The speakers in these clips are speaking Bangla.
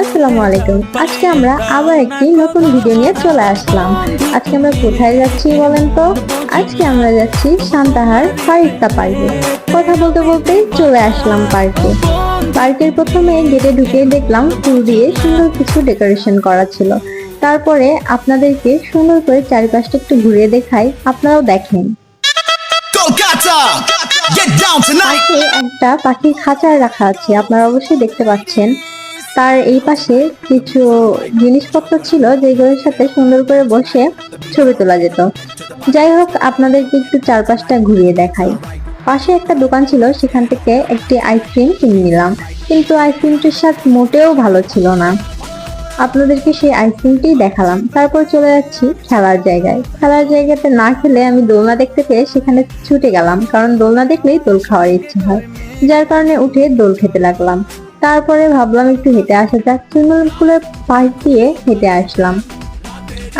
আসসালামু আলাইকুম। আজকে আমরা আবার একটি নতুন ভিডিও নিয়ে চলে আসলাম। আজকে আমরা কোথায় যাচ্ছি বলেন তো? আজকে আমরা যাচ্ছি সান্তাহার ফারিস্তা পার্কে। কথা বলতে বলতে চলে আসলাম পার্কে। পার্কের প্রথমে গেটে ঢুকে দেখলাম ফুল দিয়ে সুন্দর কিছু ডেকোরেশন করা ছিল। তারপরে আপনাদেরকে সুন্দর করে চারিপাশটা একটু ঘুরিয়ে দেখাই। আপনারাও দেখেন। একটা পাখির খাঁচা রাখা আছে। আপনারা অবশ্যই দেখতে পাচ্ছেন। তার এই পাশে কিছু জিনিসপত্র ছিল যেগুলোর সাথে সুন্দর করে বসে ছবি তোলা যেত। যাই হোক, আপনাদেরকে একটু চারপাশটা ঘুরিয়ে দেখাই। পাশে একটা দোকান ছিল, সেখান থেকে একটি আইসক্রিম কিনে নিলাম। কিন্তু আইসক্রিমটির স্বাদ মোটেও ভালো ছিল না। আপনাদেরকে সেই আইসক্রিমটি দেখালাম। তারপর চলে যাচ্ছি খেলার জায়গায়। খেলার জায়গাতে না খেলে আমি দোলনা দেখতে পেয়ে সেখানে ছুটে গেলাম। কারণ দোলনা দেখলেই দোল খাওয়ার ইচ্ছে হয়। যার কারণে উঠে দোল খেতে লাগলাম। তারপরে ভাবলাম একটু হেঁটে আসা যাক। সুইমিং পুলের পাশ দিয়ে হেঁটে আসলাম।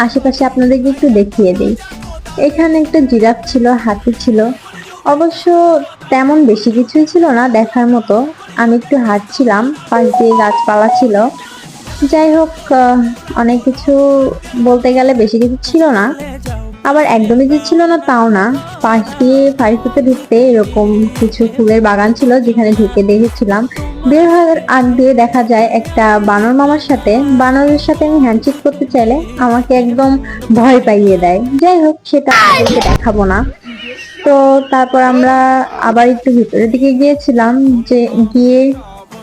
আশেপাশে আপনাদেরকে একটু দেখিয়ে দিই। এখানে একটা জিরাফ ছিল, হাতি ছিল। অবশ্য তেমন বেশি কিছুই ছিল না দেখার মতো। আমি একটু হাঁটছিলাম, পাশ দিয়ে গাছপালা ছিল। যাই হোক অনেক কিছু বলতে গেলে বেশি কিছু ছিল না। আবার একদমই যে ছিল না তাও না। পাশ দিয়ে ফারিস্তাতে ঢুকতে এরকম কিছু ফুলের বাগান ছিল যেখানে ঢুকে দেখেছিলাম। বের হওয়ার আগ দিয়ে দেখা যায় একটা বানর মামার সাথে। বানরের সাথে আমি হ্যান্ডশেক করতে চাইলে আমাকে একদম ভয় পাইয়ে দেয়। যাই হোক সেটা আপনাদেরকে দেখাবো না। তো তারপর আমরা আবার একটু ভিতরের দিকে গিয়েছিলাম যে গিয়ে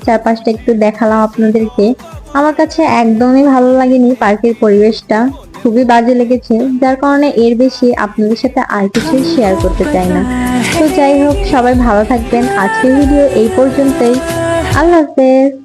চারপাশটা একটু দেখালাম আপনাদেরকে। আমার কাছে একদমই ভালো লাগেনি পার্কের পরিবেশটা। খুবই বাজে লেগেছে, যার কারণে এর বেশি আপনাদের সাথে আর কিছুই শেয়ার করতে চাই না। তো যাই হোক, সবাই ভালো থাকবেন। আজকের ভিডিও এই পর্যন্তই। আল্লাহ হাফেজ।